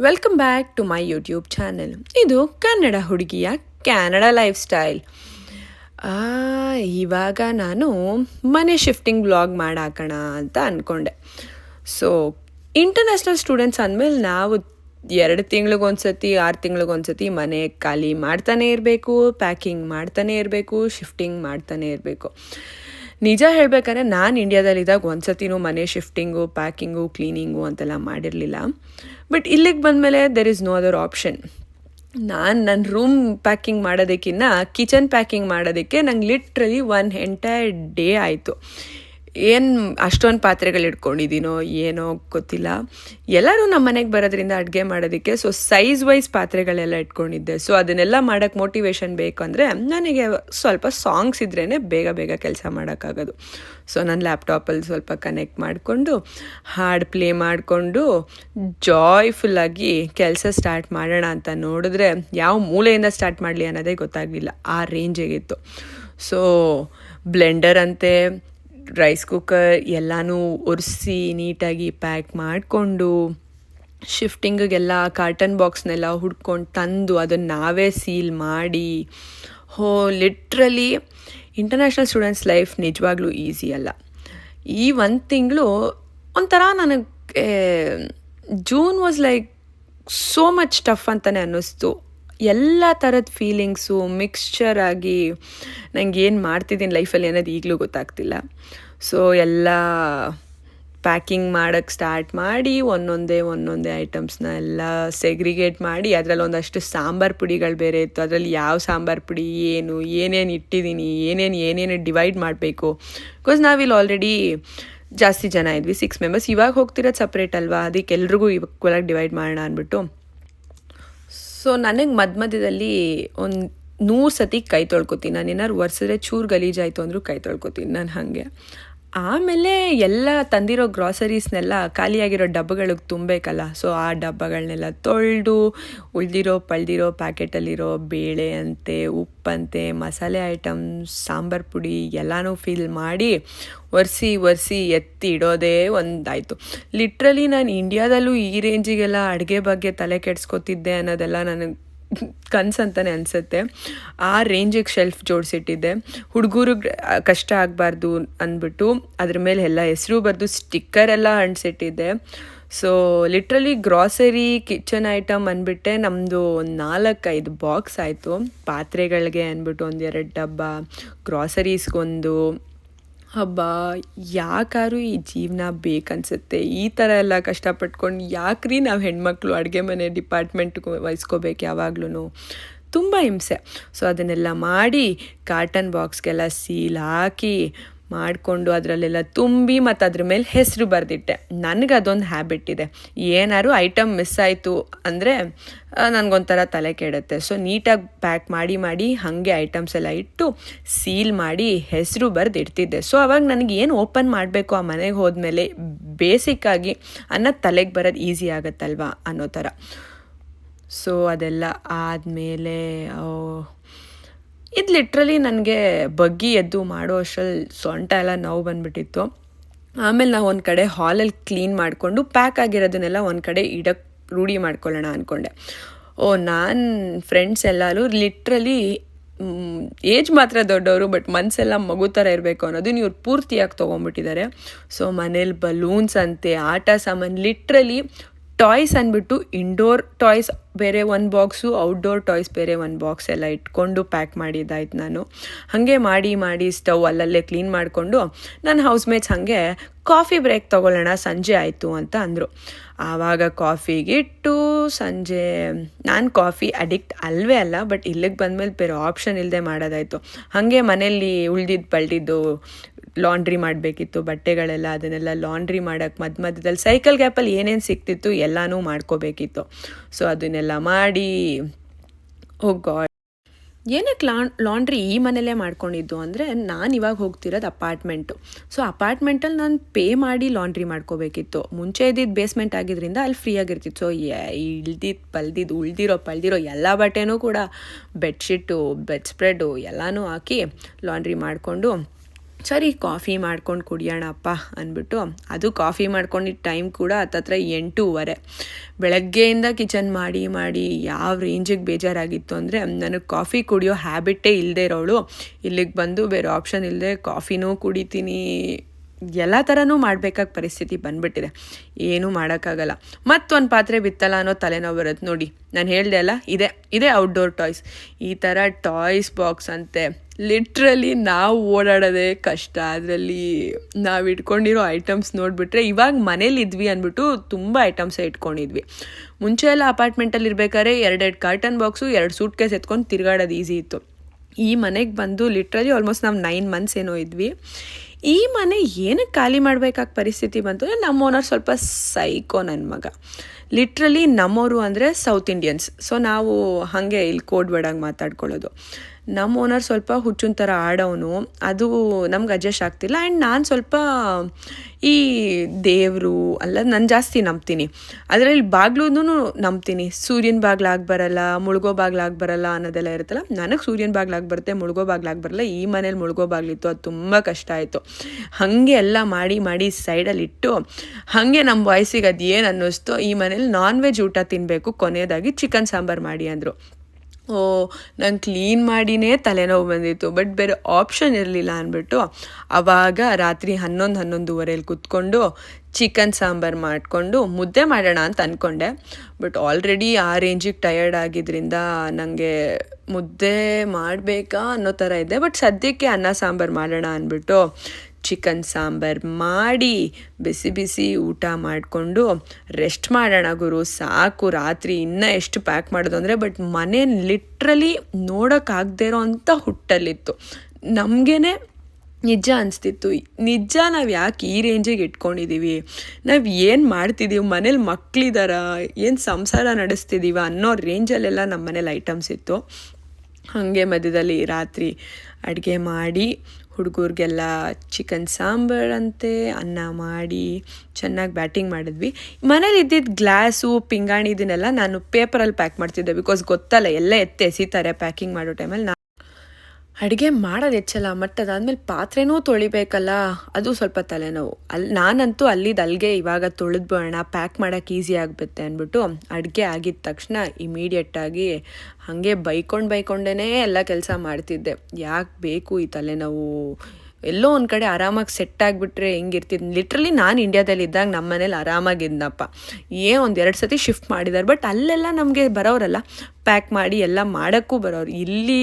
Welcome back to my YouTube channel ಇದು ಕನ್ನಡ ಹುಡುಗಿಯ Canada life style ಇವಾಗ ನಾನು ಮನೆ ಶಿಫ್ಟಿಂಗ್ ಬ್ಲಾಗ್ ಮಾಡಾಕೋಣ ಅಂತ ಅಂದ್ಕೊಂಡೆ ಸೊ ಇಂಟರ್ನ್ಯಾಷನಲ್ ಸ್ಟೂಡೆಂಟ್ಸ್ ಅಂದಮೇಲೆ ನಾವು ಎರಡು ತಿಂಗಳಿಗೊಂದ್ಸತಿ ಆರು ತಿಂಗಳಿಗೊಂದ್ಸತಿ ಮನೆ ಖಾಲಿ ಮಾಡ್ತಾನೆ ಇರಬೇಕು ಪ್ಯಾಕಿಂಗ್ ಮಾಡ್ತಾನೆ ಇರಬೇಕು ಶಿಫ್ಟಿಂಗ್ ಮಾಡ್ತಾನೆ ಇರಬೇಕು. ನಿಜ ಹೇಳಬೇಕಂದ್ರೆ ನಾನು ಇಂಡಿಯಾದಲ್ಲಿದ್ದಾಗ ಒಂದು ಸತಿನೂ ಮನೆ ಶಿಫ್ಟಿಂಗು ಪ್ಯಾಕಿಂಗು ಕ್ಲೀನಿಂಗು ಅಂತೆಲ್ಲ ಮಾಡಿರಲಿಲ್ಲ. ಬಟ್ ಇಲ್ಲಿಗೆ ಬಂದಮೇಲೆ there is no other option ನಾನು ನನ್ನ ರೂಮ್ ಪ್ಯಾಕಿಂಗ್ ಮಾಡೋದಕ್ಕಿಂತ ಕಿಚನ್ ಪ್ಯಾಕಿಂಗ್ ಮಾಡೋದಕ್ಕೆ ನಂಗೆ ಲಿಟ್ರಲಿ ಒನ್ ಎಂಟೈರ್ ಡೇ ಆಯಿತು. ಏನು ಅಷ್ಟೊಂದು ಪಾತ್ರೆಗಳು ಇಟ್ಕೊಂಡಿದ್ದೀನೋ ಏನೋ ಗೊತ್ತಿಲ್ಲ. ಎಲ್ಲರೂ ನಮ್ಮ ಮನೆಗೆ ಬರೋದ್ರಿಂದ ಅಡುಗೆ ಮಾಡೋದಕ್ಕೆ ಸೊ ಸೈಜ್ ವೈಸ್ ಪಾತ್ರೆಗಳೆಲ್ಲ ಇಟ್ಕೊಂಡಿದ್ದೆ. ಸೊ ಅದನ್ನೆಲ್ಲ ಮಾಡೋಕ್ಕೆ ಮೋಟಿವೇಶನ್ ಬೇಕು ಅಂದರೆ ನನಗೆ ಸ್ವಲ್ಪ ಸಾಂಗ್ಸ್ ಇದ್ರೇ ಬೇಗ ಬೇಗ ಕೆಲಸ ಮಾಡೋಕ್ಕಾಗೋದು. ಸೊ ನನ್ನ ಲ್ಯಾಪ್ಟಾಪಲ್ಲಿ ಸ್ವಲ್ಪ ಕನೆಕ್ಟ್ ಮಾಡಿಕೊಂಡು, ಹಾಡು ಪ್ಲೇ ಮಾಡಿಕೊಂಡು ಜಾಯ್ಫುಲ್ಲಾಗಿ ಕೆಲಸ ಸ್ಟಾರ್ಟ್ ಮಾಡೋಣ ಅಂತ ನೋಡಿದ್ರೆ ಯಾವ ಮೂಲೆಯಿಂದ ಸ್ಟಾರ್ಟ್ ಮಾಡಲಿ ಅನ್ನೋದೇ ಗೊತ್ತಾಗಲಿಲ್ಲ. ಆ ರೇಂಜಿಗಿತ್ತು ಸೊ ಬ್ಲೆಂಡರ್ ಅಂತೆ ರೈಸ್ ಕುಕ್ಕರ್ ಎಲ್ಲನೂ ಒರೆಸಿ ನೀಟಾಗಿ ಪ್ಯಾಕ್ ಮಾಡಿಕೊಂಡು ಶಿಫ್ಟಿಂಗಿಗೆಲ್ಲ ಕಾರ್ಟನ್ ಬಾಕ್ಸ್ನೆಲ್ಲ ಹುಡ್ಕೊಂಡು ತಂದು ಅದನ್ನು ನಾವೇ ಸೀಲ್ ಮಾಡಿ, ಹೋ ಲಿಟ್ರಲಿ ಇಂಟರ್ನ್ಯಾಷನಲ್ ಸ್ಟೂಡೆಂಟ್ಸ್ ಲೈಫ್ ನಿಜವಾಗ್ಲೂ ಈಸಿ ಅಲ್ಲ. ಈ ಒಂದು ತಿಂಗಳು ಒಂಥರ ನನಗೆ June was like so much tough ಅಂತಲೇ ಅನ್ನಿಸ್ತು. ಎಲ್ಲ ಥರದ ಫೀಲಿಂಗ್ಸು ಮಿಕ್ಸ್ಚರ್ ಆಗಿ ನಂಗೆ ಏನು ಮಾಡ್ತಿದ್ದೀನಿ ಲೈಫಲ್ಲಿ ಅನ್ನೋದು ಈಗಲೂ ಗೊತ್ತಾಗ್ತಿಲ್ಲ. ಸೊ ಎಲ್ಲ ಪ್ಯಾಕಿಂಗ್ ಮಾಡೋಕ್ಕೆ ಸ್ಟಾರ್ಟ್ ಮಾಡಿ, ಒಂದೊಂದೇ ಒಂದೊಂದೇ ಐಟಮ್ಸ್ನ ಎಲ್ಲ ಸೆಗ್ರಿಗೇಟ್ ಮಾಡಿ, ಅದರಲ್ಲಿ ಒಂದಷ್ಟು ಸಾಂಬಾರು ಪುಡಿಗಳು ಬೇರೆ ಇತ್ತು. ಅದರಲ್ಲಿ ಯಾವ ಸಾಂಬಾರು ಪುಡಿ, ಏನು, ಏನೇನು ಇಟ್ಟಿದ್ದೀನಿ ಏನೇನು ಏನೇನು ಡಿವೈಡ್ ಮಾಡಬೇಕು? ಬಿಕಾಸ್ ನಾವಿಲ್ಲಿ ಆಲ್ರೆಡಿ ಜಾಸ್ತಿ ಜನ ಇದ್ವಿ ಸಿಕ್ಸ್ ಮೆಂಬರ್ಸ್ ಇವಾಗ ಹೋಗ್ತಿರೋದು ಸಪ್ರೇಟ್ ಅಲ್ವಾ? ಅದಕ್ಕೆ ಎಲ್ರಿಗೂ ಇವಾಗ ಡಿವೈಡ್ ಮಾಡೋಣ ಅಂದ್ಬಿಟ್ಟು. ಸೊ ನನಗೆ ಮಧ್ಯ ಮಧ್ಯದಲ್ಲಿ ಒಂದು ನೂರು ಸತಿ ಕೈ ತೊಳ್ಕೊತೀನಿ. ನಾನು ಏನಾದ್ರು ಒರೆಸಿದ್ರೆ ಚೂರು ಗಲೀಜಾಯಿತು ಅಂದರೂ ಕೈ ತೊಳ್ಕೊತೀನಿ ನಾನು ಹಾಗೆ. ಆಮೇಲೆ ಎಲ್ಲ ತಂದಿರೋ ಗ್ರಾಸರೀಸ್ನೆಲ್ಲ ಖಾಲಿಯಾಗಿರೋ ಡಬ್ಬಗಳಿಗೆ ತುಂಬಬೇಕಲ್ಲ. ಸೊ ಆ ಡಬ್ಬಗಳನ್ನೆಲ್ಲ ತೊಳೆದು, ಉಳಿದಿರೋ, ಪಳ್ದಿರೋ ಪ್ಯಾಕೆಟಲ್ಲಿರೋ ಬೇಳೆ ಅಂತೆ, ಉಪ್ಪಂತೆ, ಮಸಾಲೆ ಐಟಮ್ಸ್ ಸಾಂಬಾರು ಪುಡಿ ಎಲ್ಲನೂ ಫಿಲ್ ಮಾಡಿ ಒರೆಸಿ ಒರೆಸಿ ಎತ್ತಿ ಇಡೋದೇ ಒಂದಾಯಿತು. ಲಿಟ್ರಲಿ ನಾನು ಇಂಡಿಯಾದಲ್ಲೂ ಈ ರೇಂಜಿಗೆಲ್ಲ ಅಡುಗೆ ಬಗ್ಗೆ ತಲೆ ಕೆಡಿಸ್ಕೊತಿದ್ದೆ ಅನ್ನೋದೆಲ್ಲ ನನಗೆ ಕನಸಂತಾನೆ ಅನಿಸುತ್ತೆ. ಆ ರೇಂಜಿಗೆ ಶೆಲ್ಫ್ ಜೋಡಿಸಿಟ್ಟಿದ್ದೆ. ಹುಡುಗರು ಕಷ್ಟ ಆಗಬಾರ್ದು ಅಂದ್ಬಿಟ್ಟು ಅದ್ರ ಮೇಲೆ ಎಲ್ಲ ಹೆಸರು ಬರೆದು ಸ್ಟಿಕ್ಕರ್ ಎಲ್ಲ ಅಂಟಿಸಿಟ್ಟಿದ್ದೆ. So literally grocery kitchen item ಅಂದ್ಬಿಟ್ಟೆ ನಮ್ಮದು ಒಂದು ನಾಲ್ಕೈದು ಬಾಕ್ಸ್ ಆಯಿತು. ಪಾತ್ರೆಗಳಿಗೆ ಅಂದ್ಬಿಟ್ಟು ಒಂದು ಎರಡು ಡಬ್ಬ ಗ್ರಾಸರೀಸ್ಗೊಂದು ಹಬ್ಬ ಯಾಕಾರು ಈ ಜೀವನ ಬೇಕನ್ಸುತ್ತೆ? ಈ ಥರ ಎಲ್ಲ ಕಷ್ಟಪಟ್ಕೊಂಡು ಯಾಕ್ರಿ ನಾವು ಹೆಣ್ಮಕ್ಳು ಅಡುಗೆ ಮನೆ ಡಿಪಾರ್ಟ್ಮೆಂಟ್ ವಹಿಸ್ಕೋಬೇಕು ಯಾವಾಗ್ಲೂ ತುಂಬ ಹಿಂಸೆ. ಸೊ, ಅದನ್ನೆಲ್ಲ ಮಾಡಿ, ಕಾಟನ್ ಬಾಕ್ಸ್ಗೆಲ್ಲ ಸೀಲ್ ಹಾಕಿ ಮಾಡಿಕೊಂಡು ಅದರಲ್ಲೆಲ್ಲ ತುಂಬಿ ಮತ್ತು ಅದ್ರ ಮೇಲೆ ಹೆಸರು ಬರೆದಿಟ್ಟೆ. ನನಗೆ ಅದೊಂದು ಹ್ಯಾಬಿಟ್ ಇದೆ. ಏನಾದ್ರು ಐಟಮ್ ಮಿಸ್ ಆಯಿತು ಅಂದರೆ ನನಗೊಂಥರ ತಲೆ ಕೆಡುತ್ತೆ. ಸೊ ನೀಟಾಗಿ ಪ್ಯಾಕ್ ಮಾಡಿ ಮಾಡಿ ಹಾಗೆ ಐಟಮ್ಸ್ ಎಲ್ಲ ಇಟ್ಟು ಸೀಲ್ ಮಾಡಿ ಹೆಸರು ಬರೆದು ಇಡ್ತಿದ್ದೆ ಸೊ ಅವಾಗ ನನಗೆ ಏನು ಓಪನ್ ಮಾಡಬೇಕು ಆ ಮನೆಗೆ ಹೋದ್ಮೇಲೆ ಬೇಸಿಕ್ಕಾಗಿ ಅನ್ನ ತಲೆಗೆ ಬರೋದು ಈಸಿ ಆಗುತ್ತಲ್ವಾ ಅನ್ನೋ ಥರ. ಸೊ ಅದೆಲ್ಲ ಆದಮೇಲೆ ಇದು ಲಿಟ್ರಲಿ ನನಗೆ ಬಗ್ಗಿ ಎದ್ದು ಮಾಡೋ ಅಷ್ಟರಲ್ಲಿ ಸೊಂಟ ಎಲ್ಲ ನೋವು ಬಂದುಬಿಟ್ಟಿತ್ತು. ಆಮೇಲೆ ನಾವು ಒಂದು ಕಡೆ ಹಾಲಲ್ಲಿ ಕ್ಲೀನ್ ಮಾಡಿಕೊಂಡು ಪ್ಯಾಕ್ ಆಗಿರೋದನ್ನೆಲ್ಲ ಒಂದು ಕಡೆ ಇಡಕ್ಕೆ ರೂಢಿ ಮಾಡ್ಕೊಳ್ಳೋಣ ಅಂದ್ಕೊಂಡೆ ಓ, ನಾನು ಫ್ರೆಂಡ್ಸ್ ಎಲ್ಲರೂ ಲಿಟ್ರಲಿ ಏಜ್ ಮಾತ್ರ ದೊಡ್ಡವರು ಬಟ್ ಮನಸ್ಸೆಲ್ಲ ಮಗು ಥರ ಇರಬೇಕು ಅನ್ನೋದನ್ನ ಇವ್ರು ಪೂರ್ತಿಯಾಗಿ ತೊಗೊಂಬಿಟ್ಟಿದ್ದಾರೆ. ಸೊ ಮನೇಲಿ ಬಲೂನ್ಸ್ ಅಂತೆ, ಆಟ ಸಾಮಾನು ಲಿಟ್ರಲಿ ಟಾಯ್ಸ್ ಅಂದ್ಬಿಟ್ಟು ಇಂಡೋರ್ ಟಾಯ್ಸ್ ಬೇರೆ ಒಂದು ಬಾಕ್ಸು, ಔಟ್ಡೋರ್ ಟಾಯ್ಸ್ ಬೇರೆ ಒಂದು ಬಾಕ್ಸ್ ಎಲ್ಲ ಇಟ್ಕೊಂಡು ಪ್ಯಾಕ್ ಮಾಡಿದ್ದಾಯ್ತು ನಾನು. ಹಾಗೆ ಮಾಡಿ ಮಾಡಿ ಸ್ಟವ್ ಅಲ್ಲಲ್ಲೇ ಕ್ಲೀನ್ ಮಾಡಿಕೊಂಡು ನನ್ನ ಹೌಸ್ಮೇಟ್ಸ್ ಹಾಗೆ ಕಾಫಿ ಬ್ರೇಕ್ ತೊಗೊಳ್ಳೋಣ, ಸಂಜೆ ಆಯಿತು ಅಂತ ಅಂದರು. ಆವಾಗ ಕಾಫಿಗಿಟ್ಟು ಸಂಜೆ, ನಾನು ಕಾಫಿ ಅಡಿಕ್ಟ್ ಅಲ್ವೇ ಅಲ್ಲ, ಬಟ್ ಇಲ್ಲಿಗೆ ಬಂದಮೇಲೆ ಬೇರೆ ಆಪ್ಷನ್ ಇಲ್ಲದೆ ಮಾಡೋದಾಯಿತು. ಹಾಗೆ ಮನೆಯಲ್ಲಿ ಉಳ್ದಿದ್ದು ಬಳ್ದಿದ್ದು ಲಾಂಡ್ರಿ ಮಾಡಬೇಕಿತ್ತು, ಬಟ್ಟೆಗಳೆಲ್ಲ ಅದನ್ನೆಲ್ಲ ಲಾಂಡ್ರಿ ಮಾಡೋಕ್ಕೆ ಮಧ್ಯ ಮಧ್ಯದಲ್ಲಿ ಸೈಕಲ್ ಗ್ಯಾಪಲ್ಲಿ ಏನೇನು ಸಿಕ್ತಿತ್ತು ಎಲ್ಲನೂ ಮಾಡ್ಕೋಬೇಕಿತ್ತು. ಸೊ ಅದನ್ನೆಲ್ಲ ಮಾಡಿ ಹೋಗೋ ಗಾಡ್ ಏನಕ್ಕೆ ಲಾ, ಲಾಂಡ್ರಿ ಈ ಮನೇಲೇ ಮಾಡ್ಕೊಂಡಿದ್ದು ಅಂದರೆ ನಾನು ಇವಾಗ ಹೋಗ್ತಿರೋದು ಅಪಾರ್ಟ್ಮೆಂಟು. ಸೊ ಅಪಾರ್ಟ್ಮೆಂಟಲ್ಲಿ ನಾನು ಪೇ ಮಾಡಿ ಲಾಂಡ್ರಿ ಮಾಡ್ಕೋಬೇಕಿತ್ತು. ಮುಂಚೆ ಇದ್ದಿದ್ದು ಬೇಸ್ಮೆಂಟ್ ಆಗಿದ್ದರಿಂದ ಅಲ್ಲಿ ಫ್ರೀ ಆಗಿರ್ತಿತ್ತು. ಸೊ ಇಳ್ದಿದ್ದು ಪಲ್ದಿದ್ದು ಉಳ್ದಿರೋ ಪಲ್ದಿರೋ ಎಲ್ಲ ಬಟ್ಟೆನೂ ಕೂಡ ಬೆಡ್ಶೀಟು ಬೆಡ್ ಸ್ಪ್ರೆಡ್ಡು ಎಲ್ಲನೂ ಹಾಕಿ ಲಾಂಡ್ರಿ ಮಾಡಿಕೊಂಡು ಸರಿ, ಕಾಫಿ ಮಾಡ್ಕೊಂಡು ಕುಡಿಯೋಣಪ್ಪ ಅಂದ್ಬಿಟ್ಟು, ಅದು ಕಾಫಿ ಮಾಡ್ಕೊಂಡಿದ್ದ ಟೈಮ್ ಕೂಡ ಹತ್ತತ್ರ ಎಂಟೂವರೆ. ಬೆಳಗ್ಗೆಯಿಂದ ಕಿಚನ್ ಮಾಡಿ ಮಾಡಿ ಯಾವ ರೇಂಜಿಗೆ ಬೇಜಾರಾಗಿತ್ತು ಅಂದರೆ, ನನಗೆ ಕಾಫಿ ಕುಡಿಯೋ ಹ್ಯಾಬಿಟ್ಟೇ ಇಲ್ಲದೆ ಇರೋಳು. ಇಲ್ಲಿಗೆ ಬಂದು ಬೇರೆ ಆಪ್ಷನ್ ಇಲ್ಲದೆ ಕಾಫಿನೂ ಕುಡಿತೀನಿ. ಎಲ್ಲ ಥರನೂ ಮಾಡಬೇಕಾದ ಪರಿಸ್ಥಿತಿ ಬಂದ್ಬಿಟ್ಟಿದೆ. ಏನೂ ಮಾಡೋಕ್ಕಾಗಲ್ಲ. ಮತ್ತೊಂದು ಪಾತ್ರೆ ಬಿತ್ತಲ್ಲ ಅನ್ನೋ ತಲೆನೋವು ಬರುತ್ತೆ ನೋಡಿ. ನಾನು ಹೇಳ್ದೆ ಅಲ್ಲ, ಇದೆ, ಇದೇ ಔಟ್ಡೋರ್ ಟಾಯ್ಸ್ ಈ ಥರ ಟಾಯ್ಸ್ ಬಾಕ್ಸ್ ಅಂತೆ. ಲಿಟ್ರಲಿ ನಾವು ಓಡಾಡೋದೇ ಕಷ್ಟ. ಅದರಲ್ಲಿ ನಾವು ಇಟ್ಕೊಂಡಿರೋ ಐಟಮ್ಸ್ ನೋಡಿಬಿಟ್ರೆ ಇವಾಗ ಮನೇಲಿ ಇದ್ವಿ ಅಂದ್ಬಿಟ್ಟು ತುಂಬ ಐಟಮ್ಸೇ ಇಟ್ಕೊಂಡಿದ್ವಿ. ಮುಂಚೆ ಎಲ್ಲ ಅಪಾರ್ಟ್ಮೆಂಟಲ್ಲಿ ಇರಬೇಕಾದ್ರೆ ಎರಡೆರಡು ಕಾರ್ಟನ್ ಬಾಕ್ಸು ಎರಡು ಸೂಟ್ ಕೇಸ್ ಎತ್ಕೊಂಡು ತಿರ್ಗಾಡೋದು ಈಸಿ ಇತ್ತು. ಈ ಮನೆಗೆ ಬಂದು ಲಿಟ್ರಲಿ ಆಲ್ಮೋಸ್ಟ್ ನಾವು ನೈನ್ ಮಂತ್ಸ್ ಏನೋ ಇದ್ವಿ. ಈ ಮನೆ ಏನಕ್ಕೆ ಖಾಲಿ ಮಾಡಬೇಕಾದ ಪರಿಸ್ಥಿತಿ ಬಂತು ಅಂದರೆ ನಮ್ಮ ಓನರ್ ಸ್ವಲ್ಪ ಸೈಕೋ ನನ್ನ ಮಗ. ಲಿಟ್ರಲಿ ನಮ್ಮವರು ಅಂದರೆ ಸೌತ್ ಇಂಡಿಯನ್ಸ್ ಸೊ ನಾವು ಹಾಗೆ ಇಲ್ಲಿ ಕೋಡ್ ಬೇಡಂಗೆ ಮಾತಾಡ್ಕೊಳ್ಳೋದು. ನಮ್ಮ ಓನರ್ ಸ್ವಲ್ಪ ಹುಚ್ಚುನ್ ಥರ ಆಡೋನು ಅದು ನಮ್ಗೆ ಅಡ್ಜಸ್ಟ್ ಆಗ್ತಿಲ್ಲ. ಆ್ಯಂಡ್ ನಾನು ಸ್ವಲ್ಪ ಈ ದೇವರು ಅಲ್ಲ, ನಾನು ಜಾಸ್ತಿ ನಂಬ್ತೀನಿ. ಅದರಲ್ಲಿ ಬಾಗ್ಲೂ ನಂಬ್ತೀನಿ. ಸೂರ್ಯನ ಬಾಗ್ಲಾಗಿ ಬರಲ್ಲ, ಮುಳುಗೋ ಬಾಗ್ಲಾಗಿ ಬರಲ್ಲ ಅನ್ನೋದೆಲ್ಲ ಇರುತ್ತಲ್ಲ, ನನಗೆ ಸೂರ್ಯನ ಬಾಗ್ಲಾಗಿ ಬರುತ್ತೆ, ಮುಳುಗೋ ಬಾಗ್ಲಾಗಿ ಬರಲ್ಲ. ಈ ಮನೇಲಿ ಮುಳುಗೋ ಬಾಗ್ಲಿತ್ತು, ಅದು ತುಂಬ ಕಷ್ಟ ಆಯಿತು. ಹಾಗೆ ಎಲ್ಲ ಮಾಡಿ ಮಾಡಿ ಸೈಡಲ್ಲಿ ಇಟ್ಟು, ಹಾಗೆ ನಮ್ಮ ವಾಯ್ಸಿಗೆ ಅದು ಏನು ಅನ್ನಿಸ್ತು, ಈ ಮನೇಲಿ ನಾನ್ ವೆಜ್ ಊಟ ತಿನ್ನಬೇಕು ಕೊನೆಯದಾಗಿ ಚಿಕನ್ ಸಾಂಬಾರು ಮಾಡಿ ಅಂದರು. ನಂಗೆ ಕ್ಲೀನ್ ಮಾಡಿನೇ ತಲೆನೋವು ಬಂದಿತ್ತು. ಬಟ್ ಬೇರೆ ಆಪ್ಷನ್ ಇರಲಿಲ್ಲ ಅಂದ್ಬಿಟ್ಟು ಆವಾಗ ರಾತ್ರಿ ಹನ್ನೊಂದು ಹನ್ನೊಂದುವರೆಯಲ್ಲಿ ಕುತ್ಕೊಂಡು ಚಿಕನ್ ಸಾಂಬಾರು ಮಾಡಿಕೊಂಡು ಮುದ್ದೆ ಮಾಡೋಣ ಅಂತ ಅಂದ್ಕೊಂಡೆ ಬಟ್ ಆಲ್ರೆಡಿ ಆ ರೇಂಜಿಗೆ ಟಯರ್ಡ್ ಆಗಿದ್ದರಿಂದ ನನಗೆ ಮುದ್ದೆ ಮಾಡಬೇಕಾ ಅನ್ನೋ ಥರ ಇದೆ. ಬಟ್ ಸದ್ಯಕ್ಕೆ ಅನ್ನ ಸಾಂಬಾರು ಮಾಡೋಣ ಅಂದ್ಬಿಟ್ಟು ಚಿಕನ್ ಸಾಂಬಾರು ಮಾಡಿ ಬಿಸಿ ಬಿಸಿ ಊಟ ಮಾಡಿಕೊಂಡು ರೆಸ್ಟ್ ಮಾಡೋಣ ಗುರು. ಸಾಕು, ರಾತ್ರಿ ಇನ್ನೂ ಎಷ್ಟು ಪ್ಯಾಕ್ ಮಾಡೋದು ಅಂದರೆ ಬಟ್ ಮನೆ ಲಿಟ್ರಲಿ ನೋಡೋಕ್ಕಾಗದೇ ಇರೋ ಅಂಥ ಹುಟ್ಟಲ್ಲಿತ್ತು. ನಮಗೇ ನಿಜ ಅನಿಸ್ತಿತ್ತು. ನಿಜ ನಾವು ಯಾಕೆ ಈ ರೇಂಜಿಗೆ ಇಟ್ಕೊಂಡಿದ್ದೀವಿ ನಾವು ಏನು ಮಾಡ್ತಿದ್ದೀವಿ ಮನೇಲಿ ಮಕ್ಕಳಿದಾರ ಏನು ಸಂಸಾರ ನಡೆಸ್ತಿದ್ದೀವ ಅನ್ನೋ ರೇಂಜಲ್ಲೆಲ್ಲ ನಮ್ಮ ಮನೇಲಿ ಐಟಮ್ಸ್ ಇತ್ತು. ಹಾಗೆ ಮಧ್ಯದಲ್ಲಿ ರಾತ್ರಿ ಅಡುಗೆ ಮಾಡಿ ಹುಡುಗರಿಗೆಲ್ಲ ಚಿಕನ್ ಸಾಂಬಾರಂತೆ ಅನ್ನ ಮಾಡಿ ಚೆನ್ನಾಗಿ ಬ್ಯಾಟಿಂಗ್ ಮಾಡಿದ್ವಿ. ಮನೇಲಿ ಇದ್ದಿದ್ದ ಗ್ಲಾಸು ಪಿಂಗಾಣಿ ಇದನ್ನೆಲ್ಲ ನಾನು ಪೇಪರಲ್ಲಿ ಪ್ಯಾಕ್ ಮಾಡ್ತಿದ್ದೆ ಬಿಕಾಸ್ ಗೊತ್ತಲ್ಲ, ಎಲ್ಲ ಎತ್ತಿ ಎಸಿತಾರೆ ಪ್ಯಾಕಿಂಗ್ ಮಾಡೋ ಟೈಮಲ್ಲಿ ಅಡುಗೆ ಮಾಡೋದು ಹೆಚ್ಚಲ್ಲ ಮತ್ತು ಅದಾದಮೇಲೆ ಪಾತ್ರೆನೂ ತೊಳಿಬೇಕಲ್ಲ, ಅದು ಸ್ವಲ್ಪ ತಲೆನೋವು. ಅಲ್ಲಿ ನಾನಂತೂ ಅಲ್ಲಿದ್ದು ಅಲ್ಲಿಗೆ ಇವಾಗ ತೊಳೆದ್ಬೋಣ ಪ್ಯಾಕ್ ಮಾಡೋಕ್ಕೆ ಈಸಿ ಆಗಿಬಿಡುತ್ತೆ ಅಂದ್ಬಿಟ್ಟು ಅಡುಗೆ ಆಗಿದ ತಕ್ಷಣ ಇಮಿಡಿಯೇಟಾಗಿ ಹಾಗೆ ಬೈಕೊಂಡು ಬೈಕೊಂಡೇ ಎಲ್ಲ ಕೆಲಸ ಮಾಡ್ತಿದ್ದೆ. ಯಾಕೆ ಬೇಕು ಈ ತಲೆನೋವು? ಎಲ್ಲೋ ಒಂದು ಕಡೆ ಆರಾಮಾಗಿ ಸೆಟ್ ಆಗಿಬಿಟ್ರೆ ಹೆಂಗಿರ್ತಿದ್ದು ಲಿಟ್ರಲಿ ನಾನು ಇಂಡ್ಯಾದಲ್ಲಿ ಇದ್ದಾಗ ನಮ್ಮ ಮನೇಲಿ ಆರಾಮಾಗಿದ್ನಪ್ಪ ಏ ಒಂದು ಎರಡು ಸತಿ ಶಿಫ್ಟ್ ಮಾಡಿದ್ದಾರೆ ಬಟ್ ಅಲ್ಲೆಲ್ಲ ನಮಗೆ ಬರೋರಲ್ಲ ಪ್ಯಾಕ್ ಮಾಡಿ ಎಲ್ಲ ಮಾಡೋಕ್ಕೂ ಬರೋರು ಇಲ್ಲಿ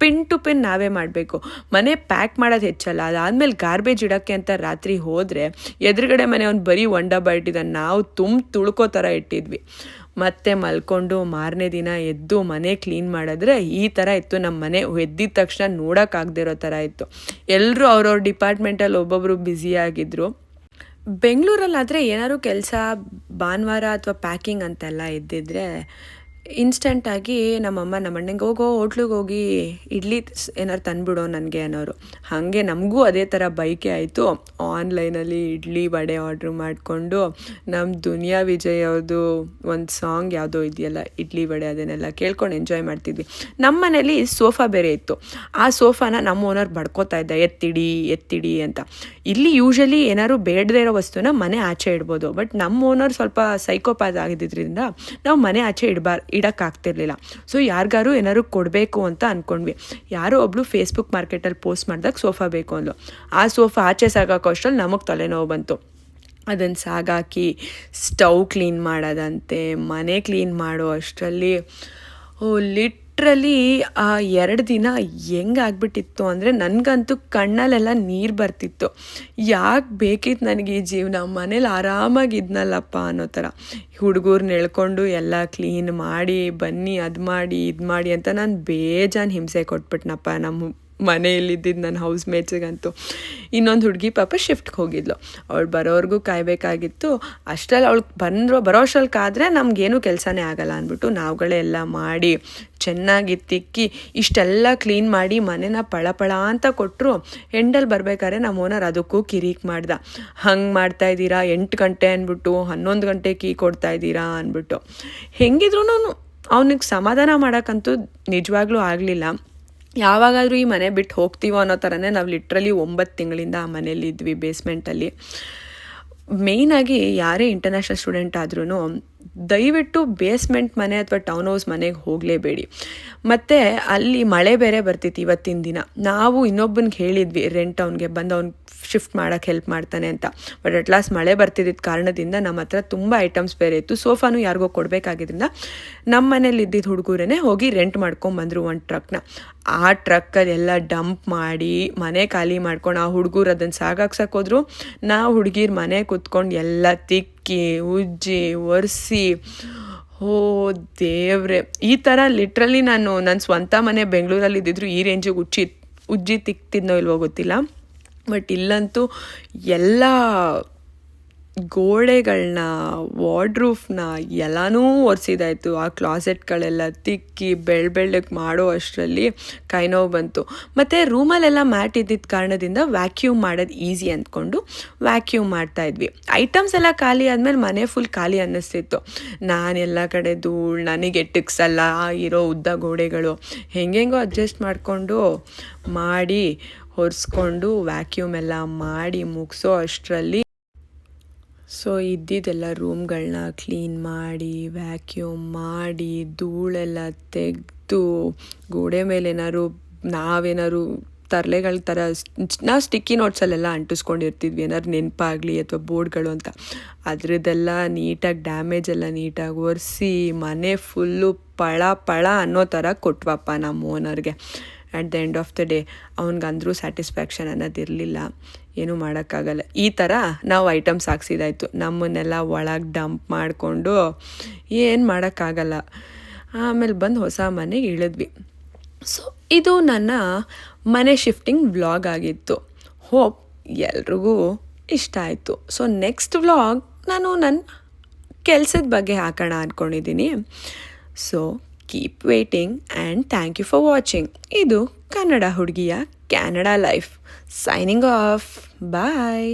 ಪಿನ್ ಟು ಪಿನ್ ನಾವೇ ಮಾಡಬೇಕು. ಮನೆ ಪ್ಯಾಕ್ ಮಾಡೋದು ಹೆಚ್ಚಲ್ಲ, ಅದಾದಮೇಲೆ ಗಾರ್ಬೇಜ್ ಇಡೋಕ್ಕೆ ಅಂತ ರಾತ್ರಿ ಹೋದರೆ ಎದುರುಗಡೆ ಮನೆ ಒಂದು ಬರೀ ಒಂಡ ಇಟ್ಟಿದ್ದಾನೆ ನಾವು ತುಂಬ ತುಳ್ಕೋ ಥರ ಇಟ್ಟಿದ್ವಿ. ಮತ್ತೆ ಮಲ್ಕೊಂಡು ಮಾರನೇ ದಿನ ಎದ್ದು ಮನೆ ಕ್ಲೀನ್ ಮಾಡಿದ್ರೆ ಈ ಥರ ಇತ್ತು ನಮ್ಮ ಮನೆ ಎದ್ದಿದ ತಕ್ಷಣ ನೋಡೋಕ್ಕಾಗದೇ ಇರೋ ಥರ ಇತ್ತು. ಎಲ್ಲರೂ ಅವ್ರವ್ರ ಡಿಪಾರ್ಟ್ಮೆಂಟಲ್ಲಿ ಒಬ್ಬೊಬ್ಬರು ಬ್ಯುಸಿಯಾಗಿದ್ದರು ಬೆಂಗಳೂರಲ್ಲಾದರೆ ಏನಾದ್ರು ಕೆಲಸ, ಭಾನುವಾರ ಅಥವಾ ಪ್ಯಾಕಿಂಗ್ ಅಂತೆಲ್ಲ ಇದ್ದಿದ್ರೆ ಇನ್ಸ್ಟೆಂಟಾಗಿ ನಮ್ಮಮ್ಮ ನಮ್ಮ ಅಣ್ಣಂಗೆ ಹೋಗೋ, ಹೋಟ್ಲಿಗೆ ಹೋಗಿ ಇಡ್ಲಿ ಏನಾರು ತಂದುಬಿಡೋ ನನಗೆ, ಅನ್ನೋರು. ಹಾಗೆ ನಮಗೂ ಅದೇ ಥರ ಬೈಕೆ ಆಯಿತು. ಆನ್ಲೈನಲ್ಲಿ ಇಡ್ಲಿ ವಡೆ ಆರ್ಡ್ರ್ ಮಾಡಿಕೊಂಡು ನಮ್ಮ ದುನಿಯಾ ವಿಜಯ್ ಅವ್ರದ್ದು ಒಂದು ಸಾಂಗ್ ಯಾವುದೋ ಇದೆಯಲ್ಲ, ಇಡ್ಲಿ ವಡೆ, ಅದನ್ನೆಲ್ಲ ಕೇಳ್ಕೊಂಡು ಎಂಜಾಯ್ ಮಾಡ್ತಿದ್ವಿ. ನಮ್ಮ ಮನೇಲಿ ಸೋಫಾ ಬೇರೆ ಇತ್ತು. ಆ ಸೋಫಾನ ನಮ್ಮ ಓನರ್ ಬಡ್ಕೋತಾ ಇದ್ದ, ಎತ್ತಿಡಿ ಎತ್ತಿಡಿ, ಅಂತ. ಇಲ್ಲಿ ಯೂಶಲಿ ಏನಾದ್ರು ಬೇಡದೇ ಇರೋ ವಸ್ತುನ ಮನೆ ಆಚೆ ಇಡ್ಬೋದು. ಬಟ್ ನಮ್ಮ ಓನರ್ ಸ್ವಲ್ಪ ಸೈಕೋಪಾತ್ ಆಗಿದ್ದರಿಂದ ನಾವು ಮನೆ ಆಚೆ ಇಡಬಾರ್ ಇಡೋಕ್ಕಾಗ್ತಿರ್ಲಿಲ್ಲ. ಸೊ ಯಾರಿಗಾರು ಏನಾದ್ರು ಕೊಡಬೇಕು ಅಂತ ಅಂದ್ಕೊಂಡ್ವಿ ಯಾರೋ ಒಬ್ಳು ಫೇಸ್ಬುಕ್ ಮಾರ್ಕೆಟಲ್ಲಿ ಪೋಸ್ಟ್ ಮಾಡಿದಾಗ ಸೋಫಾ ಬೇಕು ಅಂದ್ಲು. ಆ ಸೋಫಾ ಆಚೆ ಸಾಗಾಕೋ ಅಷ್ಟರಲ್ಲಿ ನಮಗೆ ತಲೆನೋವು ಬಂತು. ಅದನ್ನು ಸಾಗಾಕಿ ಸ್ಟವ್ ಕ್ಲೀನ್ ಮಾಡೋದಂತೆ, ಮನೆ ಕ್ಲೀನ್ ಮಾಡೋ ಅಷ್ಟರಲ್ಲಿ ಲಿಟ್ ಲಿಟ್ರಲಿ ಆ ಎರಡು ದಿನ ಹೆಂಗಾಗ್ಬಿಟ್ಟಿತ್ತು ಅಂದರೆ ನನಗಂತೂ ಕಣ್ಣಲ್ಲೆಲ್ಲ ನೀರು ಬರ್ತಿತ್ತು. ಯಾಕೆ ಬೇಕಿತ್ತು ನನಗೆ ಈ ಜೀವನ? ಮನೇಲಿ ಆರಾಮಾಗಿದ್ನಲ್ಲಪ್ಪ ಅನ್ನೋ ಥರ. ಹುಡುಗರ್ನ ಎಳ್ಕೊಂಡು ಎಲ್ಲ ಕ್ಲೀನ್ ಮಾಡಿ, ಬನ್ನಿ, ಅದು ಮಾಡಿ, ಇದು ಮಾಡಿ ಅಂತ ನಾನು ಬೇಜಾನ್ ಹಿಂಸೆ ಕೊಟ್ಬಿಟ್ನಪ್ಪ ನಮ್ಮ ಮನೆಯಲ್ಲಿದ್ದಿದ್ದು ನನ್ನ ಹೌಸ್ ಮೇಟ್ಸಿಗಂತೂ ಇನ್ನೊಂದು ಹುಡುಗಿ ಪಾಪ ಶಿಫ್ಟ್ಗೆ ಹೋಗಿದ್ಲು. ಅವಳು ಬರೋವರೆಗೂ ಕಾಯಬೇಕಾಗಿತ್ತು. ಅಷ್ಟರಲ್ಲಿ ಅವಳು ಬಂದರು, ಬರೋ ಅಷ್ಟ್ರಲ್ಲಿ ಕಾದರೆ ನಮಗೇನು ಕೆಲಸನೇ ಆಗಲ್ಲ ಅಂದ್ಬಿಟ್ಟು ನಾವುಗಳೇ ಎಲ್ಲ ಮಾಡಿ ಚೆನ್ನಾಗಿ ತಿಕ್ಕಿ ಇಷ್ಟೆಲ್ಲ ಕ್ಲೀನ್ ಮಾಡಿ ಮನೆನ ಪಳಪಳ ಅಂತ ಕೊಟ್ಟರು ಎಂಡಲ್ಲಿ ಬರ್ಬೇಕಾದ್ರೆ ನಮ್ಮ ಓನರ್ ಅದಕ್ಕೂ ಕಿರಿಕ್ ಮಾಡ್ದ. ಹಂಗೆ ಮಾಡ್ತಾ ಇದ್ದೀರಾ? ಎಂಟು ಗಂಟೆ ಅಂದ್ಬಿಟ್ಟು, ಹನ್ನೊಂದು ಗಂಟೆ ಕೀ ಕೊಡ್ತಾ ಇದ್ದೀರಾ? ಅಂದ್ಬಿಟ್ಟು. ಹೆಂಗಿದ್ರು ಅವನಿಗೆ ಸಮಾಧಾನ ಮಾಡೋಕ್ಕಂತೂ ನಿಜವಾಗ್ಲೂ ಆಗಲಿಲ್ಲ. ಯಾವಾಗಾದರೂ ಈ ಮನೆ ಬಿಟ್ಟು ಹೋಗ್ತೀವೋ ಅನ್ನೋ ಥರನೇ ನಾವು ಲಿಟ್ರಲಿ ಒಂಬತ್ತು ತಿಂಗಳಿಂದ ಆ ಮನೇಲಿ ಇದ್ವಿ ಬೇಸ್ಮೆಂಟಲ್ಲಿ ಮೇಯ್ನಾಗಿ ಯಾರೇ ಇಂಟರ್ನ್ಯಾಷನಲ್ ಸ್ಟೂಡೆಂಟ್ ಆದ್ರೂ ದಯವಿಟ್ಟು ಬೇಸ್ಮೆಂಟ್ ಮನೆ ಅಥವಾ ಟೌನ್ ಹೌಸ್ ಮನೆಗೆ ಹೋಗಲೇಬೇಡಿ. ಮತ್ತು ಅಲ್ಲಿ ಮಳೆ ಬೇರೆ ಬರ್ತಿತ್ತು ಇವತ್ತಿನ ದಿನ. ನಾವು ಇನ್ನೊಬ್ಬನಿಗೆ ಹೇಳಿದ್ವಿ ರೆಂಟ್ ಅವ್ನಿಗೆ ಬಂದು ಅವ್ನು ಶಿಫ್ಟ್ ಮಾಡೋಕ್ಕೆ ಹೆಲ್ಪ್ ಮಾಡ್ತಾನೆ ಅಂತ. ಬಟ್ ಅಟ್ ಲಾಸ್ಟ್ ಮಳೆ ಬರ್ತಿದ್ದ ಕಾರಣದಿಂದ ನಮ್ಮ ಹತ್ರ ತುಂಬ ಐಟಮ್ಸ್ ಬೇರೆ ಇತ್ತು. ಸೋಫಾನು ಯಾರಿಗೋ ಕೊಡಬೇಕಾಗಿದ್ದರಿಂದ ನಮ್ಮ ಮನೇಲಿ ಇದ್ದಿದ್ದ ಹುಡುಗರೇ ಹೋಗಿ ರೆಂಟ್ ಮಾಡ್ಕೊಂಬಂದರು ಒಂದು ಟ್ರಕ್ನ ಆ ಟ್ರಕ್ಕಲ್ಲಿ ಎಲ್ಲ ಡಂಪ್ ಮಾಡಿ ಮನೆ ಖಾಲಿ ಮಾಡ್ಕೊಂಡು ಆ ಹುಡುಗರು ಅದನ್ನು ಸಾಗಾಕ್ಸಕ್ಕೆ ಹೋದ್ರು. ನಾವು ಹುಡುಗಿರ್ ಮನೆ ಕೂತ್ಕೊಂಡು ಎಲ್ಲ ತಿಕ್ಕಿ ಉಜ್ಜಿ, ಒರೆಸಿ. ಓ ದೇವ್ರೆ. ಈ ಥರ ಲಿಟ್ರಲಿ ನಾನು ನನ್ನ ಸ್ವಂತ ಮನೆ ಬೆಂಗಳೂರಲ್ಲಿ ಇದ್ದಿದ್ರು ಈ ರೇಂಜಿಗೆ ಉಜ್ಜಿ ಉಜ್ಜಿ ತಿಕ್ತಿದ್ನೋ ಇಲ್ವೋ ಗೊತ್ತಿಲ್ಲ. ಬಟ್ ಇಲ್ಲಂತೂ ಎಲ್ಲ ಗೋಡೆಗಳನ್ನ ವಾರ್ಡ್ರೂಫ್ನ ಎಲ್ಲನೂ ಒರೆಸಿದಾಯ್ತು. ಆ ಕ್ಲಾಸೆಟ್ಗಳೆಲ್ಲ ತಿಕ್ಕಿ ಬೆಳ್ ಬೆಳ್ಳಗೆ ಮಾಡೋ ಅಷ್ಟರಲ್ಲಿ ಕೈ ನೋವು ಬಂತು. ಮತ್ತು ರೂಮಲ್ಲೆಲ್ಲ ಮ್ಯಾಟ್ ಇದ್ದಿದ್ದ ಕಾರಣದಿಂದ ವ್ಯಾಕ್ಯೂಮ್ ಮಾಡೋದು ಈಸಿ ಅಂದ್ಕೊಂಡು ವ್ಯಾಕ್ಯೂಮ್ ಮಾಡ್ತಾಯಿದ್ವಿ ಐಟಮ್ಸ್ ಎಲ್ಲ ಖಾಲಿ ಆದಮೇಲೆ ಮನೆ ಫುಲ್ ಖಾಲಿ ಅನ್ನಿಸ್ತಿತ್ತು. ನಾನು ಎಲ್ಲ ಕಡೆ ಧೂಳು, ನನಗೆ ಟಿಕ್ಸಲ್ಲ ಇರೋ ಉದ್ದ ಗೋಡೆಗಳು. ಹೆಂಗೆಂಗೋ ಅಡ್ಜಸ್ಟ್ ಮಾಡಿಕೊಂಡು ಮಾಡಿ ಹೊರಿಸ್ಕೊಂಡು ವ್ಯಾಕ್ಯೂಮ್ ಎಲ್ಲ ಮಾಡಿ ಮುಗಿಸೋ ಅಷ್ಟರಲ್ಲಿ ಸೊ ಇದ್ದಿದ್ದೆಲ್ಲ ರೂಮ್ಗಳನ್ನ ಕ್ಲೀನ್ ಮಾಡಿ ವ್ಯಾಕ್ಯೂಮ್ ಮಾಡಿ, ಧೂಳೆಲ್ಲ ತೆಗೆದು, ಗೋಡೆ ಮೇಲೆ ಏನಾದ್ರು ನಾವೇನಾದ್ರು ತರಲೆಗಳ ಥರ ನಾವು ಸ್ಟಿಕ್ಕಿ ನೋಟ್ಸಲ್ಲೆಲ್ಲ ಅಂಟಿಸ್ಕೊಂಡಿರ್ತಿದ್ವಿ. ಏನಾದ್ರು ನೆನಪಾಗಲಿ ಅಥವಾ ಬೋರ್ಡ್ಗಳು ಅಂತ. ಅದರದ್ದೆಲ್ಲ ನೀಟಾಗಿ ಡ್ಯಾಮೇಜ್ ಎಲ್ಲ ನೀಟಾಗಿ ಒರೆಸಿ, ಮನೆ ಫುಲ್ಲು ಪಳ ಪಳ ಅನ್ನೋ ಥರ ಕೊಟ್ವಪ್ಪ ನಮ್ಮ ಓನರ್ಗೆ at the end of the day ಅವ್ನಿಗಂದ್ರೂ satisfaction ಅನ್ನೋದು ಇರಲಿಲ್ಲ ಏನೂ ಮಾಡೋಕ್ಕಾಗಲ್ಲ. ಈ ಥರ ನಾವು ಐಟಮ್ಸ್ ಹಾಕ್ಸಿದಾಯ್ತು. ನಮ್ಮನ್ನೆಲ್ಲ ಒಳಗೆ ಡಂಪ್ ಮಾಡಿಕೊಂಡು ಏನು ಮಾಡೋಕ್ಕಾಗಲ್ಲ. ಆಮೇಲೆ ಬಂದು ಹೊಸ ಮನೆಗೆ ಇಳಿದ್ವಿ. ಸೊ ಇದು ನನ್ನ ಮನೆ ಶಿಫ್ಟಿಂಗ್ ವ್ಲಾಗ್ ಆಗಿತ್ತು. ಹೋಪ್ ಎಲ್ರಿಗೂ ಇಷ್ಟ ಆಯಿತು. ಸೊ ನೆಕ್ಸ್ಟ್ ವ್ಲಾಗ್ ನಾನು ನನ್ನ ಕೆಲಸದ ಬಗ್ಗೆ ಹಾಕೋಣ ಅಂದ್ಕೊಂಡಿದ್ದೀನಿ so keep waiting and thank you for watching ಇದು ಕನ್ನಡ ಹುಡುಗಿಯ Canada life signing off bye